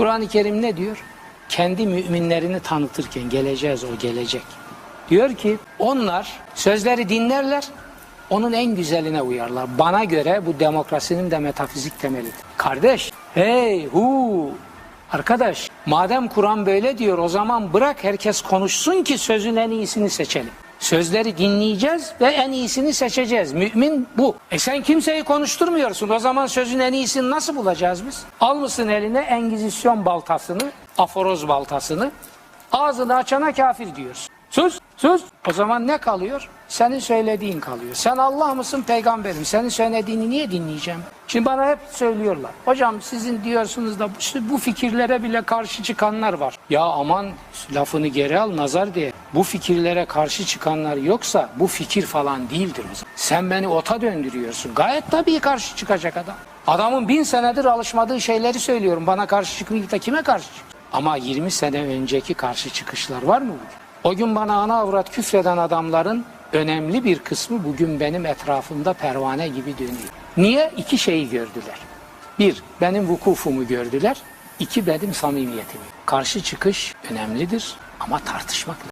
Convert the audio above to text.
Kur'an-ı Kerim ne diyor? Kendi müminlerini tanıtırken geleceğiz o gelecek. Diyor ki onlar sözleri dinlerler, onun en güzeline uyarlar. Bana göre bu demokrasinin de metafizik temelidir. Kardeş, hey hu, arkadaş madem Kur'an böyle diyor o zaman bırak herkes konuşsun ki sözün en iyisini seçelim. Sözleri dinleyeceğiz ve en iyisini seçeceğiz. Mümin bu. E sen kimseyi konuşturmuyorsun. O zaman sözün en iyisini nasıl bulacağız biz? Almışsın eline Engizisyon baltasını, aforoz baltasını. Ağzını açana kafir diyorsun. Sus, sus. O zaman ne kalıyor? Senin söylediğin kalıyor. Sen Allah mısın peygamberim? Senin söylediğini niye dinleyeceğim? Şimdi bana hep söylüyorlar. Hocam sizin diyorsunuz da işte bu fikirlere bile karşı çıkanlar var. Ya aman lafını geri al nazar diye. Bu fikirlere karşı çıkanlar yoksa bu fikir falan değildir. Sen beni ota döndürüyorsun. Gayet tabii karşı çıkacak adam. Adamın bin senedir alışmadığı şeyleri söylüyorum. Bana karşı çıkmayıp da kime karşı çık? Ama 20 sene önceki karşı çıkışlar var mı? O gün bana ana avrat küfreden adamların önemli bir kısmı bugün benim etrafımda pervane gibi dönüyor. Niye? İki şeyi gördüler. Bir, benim vukufumu gördüler. İki, benim samimiyetimi. Karşı çıkış önemlidir ama tartışmak